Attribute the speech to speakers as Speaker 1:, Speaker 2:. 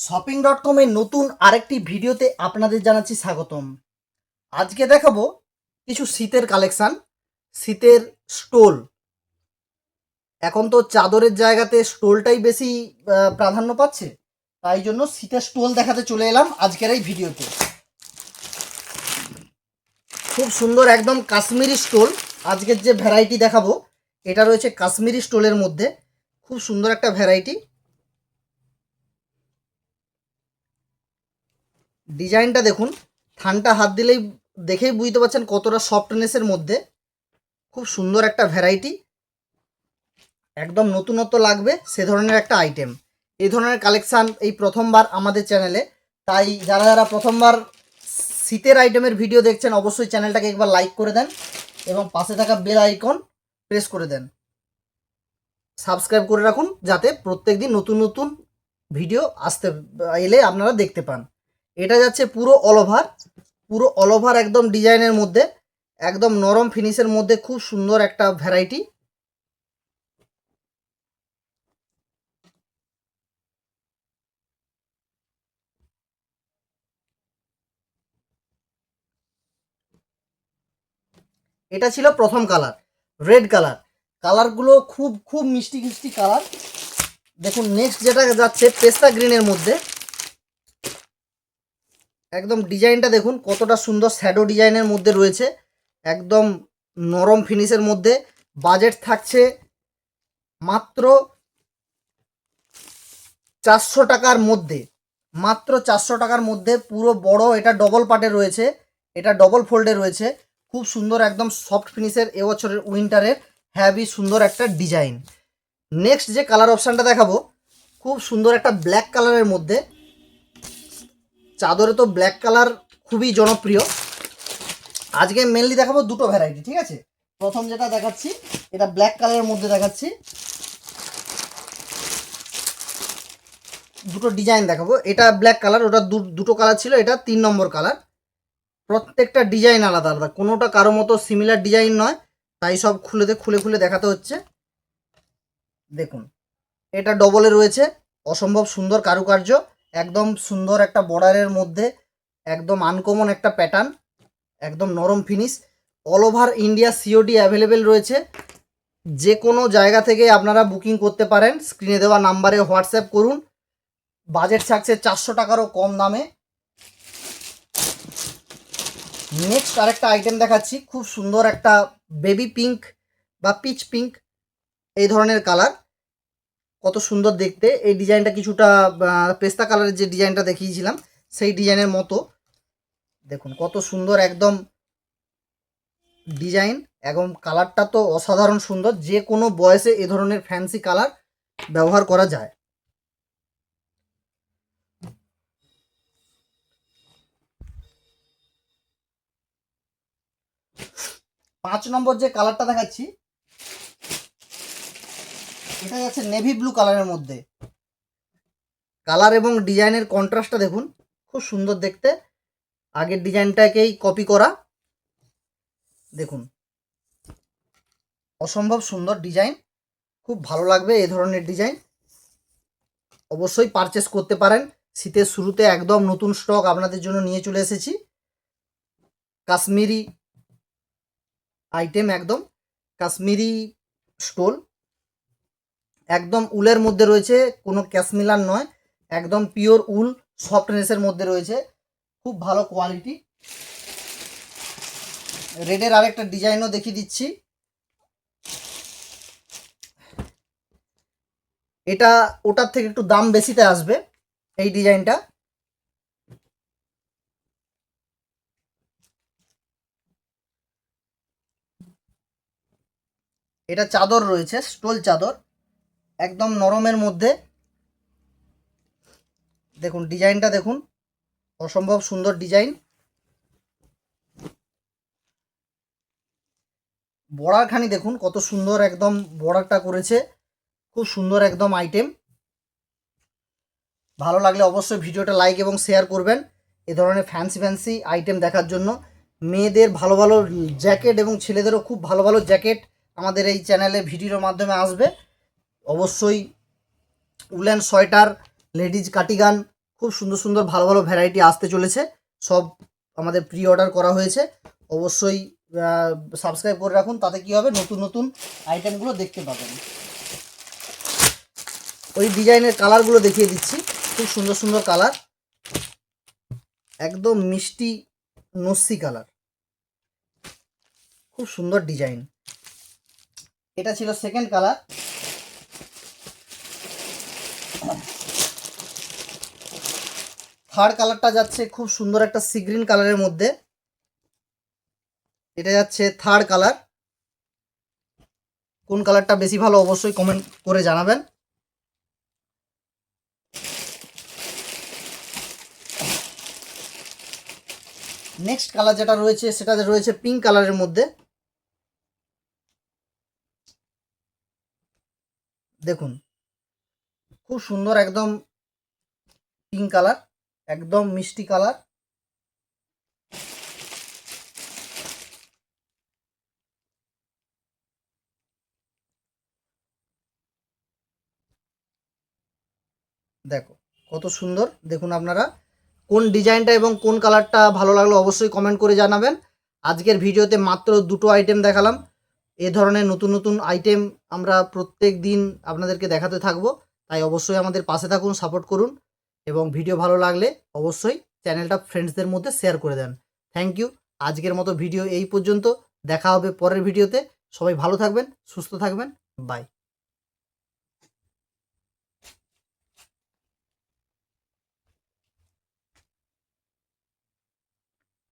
Speaker 1: Shopping dot কমের নতুন আরেকটি ভিডিওতে আপনাদের জানাচ্ছি স্বাগতম। আজকে দেখাবো কিছু শীতের কালেকশান, শীতের স্টোল। এখন তো চাদরের জায়গাতে স্টোলটাই বেশি প্রাধান্য পাচ্ছে, তাই জন্য শীতের স্টোল দেখাতে চলে এলাম আজকের এই ভিডিওতে। খুব সুন্দর একদম কাশ্মীরি স্টোল, আজকের যে ভ্যারাইটি দেখাবো, এটা রয়েছে কাশ্মীরি স্টোলের মধ্যে, খুব সুন্দর একটা ভ্যারাইটি ডিজাইনটা দেখুন, থানটা হাত দিলেই দেখেই বুঝতে পারছেন কতটা সফটনেসের মধ্যে। খুব সুন্দর একটা ভ্যারাইটি একদম নতুনত্ব লাগবে সে ধরনের একটা আইটেম এই ধরনের কালেকশান এই প্রথমবার আমাদের চ্যানেলে তাই যারা যারা প্রথমবার শীতের আইটেমের ভিডিও দেখছেন, অবশ্যই চ্যানেলটাকে একবার লাইক করে দেন এবং পাশে থাকা বেল আইকন প্রেস করে দেন। সাবস্ক্রাইব করে রাখুন যাতে প্রত্যেকদিন নতুন নতুন ভিডিও আসতে এলে আপনারা দেখতে পান। এটা যাচ্ছে পুরো অল ওভার পুরো অল ওভার একদম ডিজাইনের মধ্যে, একদম নরম ফিনিশের মধ্যে খুব সুন্দর একটা ভ্যারাইটি এটা ছিল প্রথম কালার রেড কালার কালারগুলো খুব খুব মিষ্টি মিষ্টি কালার দেখুন নেক্সট যেটা যাচ্ছে, পেস্তা গ্রিনের মধ্যে। একদম ডিজাইনটা দেখুন, কতটা সুন্দর শ্যাডো ডিজাইনের মধ্যে রয়েছে। একদম নরম ফিনিশের মধ্যে বাজেট থাকছে মাত্র চারশো টাকার মধ্যে। মাত্র চারশো টাকার মধ্যে পুরো বড় এটা ডবল পার্টে রয়েছে, এটা ডবল ফোল্ডে রয়েছে। খুব সুন্দর একদম সফট ফিনিশের এবছরের উইন্টারের হ্যাভি সুন্দর একটা ডিজাইন নেক্সট যে কালার অপশানটা দেখাবো, খুব সুন্দর একটা ব্ল্যাক কালারের মধ্যে চাদরে তো ব্ল্যাক কালার খুবই জনপ্রিয়। আজকে মেনলি দেখাবো দুটো ভ্যারাইটি ঠিক আছে? প্রথম যেটা দেখাচ্ছি, এটা ব্ল্যাক কালারের মধ্যে দেখাচ্ছি। দুটো ডিজাইন দেখাবো। এটা ব্ল্যাক কালার ওটা দুটো কালার ছিল, এটা তিন নম্বর কালার প্রত্যেকটা ডিজাইন আলাদা আলাদা, কোনোটা কারও মতো সিমিলার ডিজাইন নয়, তাই সব খুলেতে খুলে খুলে দেখাতে হচ্ছে। দেখুন, এটা ডবলে রয়েছে, অসম্ভব সুন্দর কারুকার্য। একদম সুন্দর একটা বর্ডারের মধ্যে, একদম আনকমন একটা প্যাটার্ন একদম নরম finish all over India COD available রয়েছে। যে কোনো জায়গা থেকে আপনারা বুকিং করতে পারেন স্ক্রিনে দেওয়া নাম্বারে হোয়াটসঅ্যাপ করুন। বাজেট থাকছে চারশো টাকারও কম দামে। নেক্সট আরেকটা আইটেম দেখাচ্ছি, খুব সুন্দর একটা বেবি পিঙ্ক বা পিচ পিঙ্ক এই ধরনের কালার কত সুন্দর দেখতে। এই ডিজাইনটা কিছুটা পেস্তা কালারের যে ডিজাইনটা দেখিয়েছিলাম, সেই ডিজাইনের মতো। দেখুন, কত সুন্দর একদম ডিজাইন। এবং কালারটা তো অসাধারণ সুন্দর। যে কোনো বয়সে এ ধরনের ফ্যান্সি কালার ব্যবহার করা যায়। পাঁচ নম্বর যে কালারটা দেখাচ্ছি এটা যাচ্ছে নেভি ব্লু কালারের মধ্যে। কালার এবং ডিজাইনের কন্ট্রাস্টটা দেখুন, খুব সুন্দর দেখতে। আগের ডিজাইনটাকেই কপি করা। দেখুন, অসম্ভব সুন্দর ডিজাইন খুব ভালো লাগবে এই ধরনের ডিজাইন অবশ্যই পারচেস করতে পারেন। শীতের শুরুতে একদম নতুন স্টক আপনাদের জন্য নিয়ে চলে এসেছি। কাশ্মীরি আইটেম একদম। কাশ্মীরি স্টোল একদম উলের মধ্যে রয়েছে, কোনো ক্যাশমিলার নয়, একদম পিওর উল সফটনেসের মধ্যে রয়েছে, খুব ভালো কোয়ালিটি রেডের আরেকটা ডিজাইনও দেখিয়ে দিচ্ছি। এটা, ওটার থেকে একটু দাম বেশিতে আসবে, এই ডিজাইনটা। এটা চাদর রয়েছে, স্টোল চাদর। একদম নরমের মধ্যে। দেখুন, ডিজাইনটা দেখুন। অসম্ভব সুন্দর ডিজাইন। বর্ডারখানি দেখুন, কত সুন্দর একদম বর্ডারটা করেছে। খুব সুন্দর একদম আইটেম। ভালো লাগলে অবশ্যই ভিডিওটা লাইক এবং শেয়ার করবেন। এ ধরনের ফ্যান্সি ফ্যান্সি আইটেম দেখার জন্য। মেয়েদের ভালো ভালো জ্যাকেট এবং ছেলেদেরও খুব ভালো ভালো জ্যাকেট আমাদের এই চ্যানেলে ভিডিওর মাধ্যমে আসবে। অবশ্যই উলেন সোয়েটার লেডিজ কাটিগান খুব সুন্দর সুন্দর ভালো ভালো ভ্যারাইটি আসতে চলেছে। সব আমাদের প্রি অর্ডার করা হয়েছে। অবশ্যই সাবস্ক্রাইব করে রাখুন, তাতে কি হবে? নতুন নতুন আইটেমগুলো দেখতে পাবেন। ওই ডিজাইনের কালারগুলো দেখিয়ে দিচ্ছি। খুব সুন্দর সুন্দর কালার একদম মিষ্টি নস্যি কালার খুব সুন্দর ডিজাইন এটা ছিল সেকেন্ড কালার থার্ড কালারটা যাচ্ছে খুব সুন্দর একটা সি গ্রিন কালারের মধ্যে। এটা যাচ্ছে থার্ড কালার কোন কালারটা বেশি ভালো অবশ্যই কমেন্ট করে জানাবেন। নেক্সট কালার যেটা রয়েছে, সেটা রয়েছে পিঙ্ক কালারের মধ্যে। দেখুন, খুব সুন্দর একদম পিঙ্ক কালার একদম মিষ্টি কালার। দেখো, কত সুন্দর। দেখুন আপনারা, কোন ডিজাইনটা এবং কোন কালারটা ভালো লাগল অবশ্যই কমেন্ট করে জানাবেন। আজকের ভিডিওতে মাত্র দুটো আইটেম দেখালাম। এ ধরনের নতুন নতুন আইটেম আমরা প্রত্যেক দিন আপনাদেরকে দেখাতে থাকব। তাই অবশ্যই আমাদের পাশে থাকুন সাপোর্ট করুন। এবং ভিডিও ভালো লাগলে অবশ্যই চ্যানেলটা ফ্রেন্ডসদের মধ্যে শেয়ার করে দেন। থ্যাংক ইউ আজকের মতো ভিডিও এই পর্যন্ত। দেখা হবে পরের ভিডিওতে সবাই ভালো থাকবেন, সুস্থ থাকবেন। বাই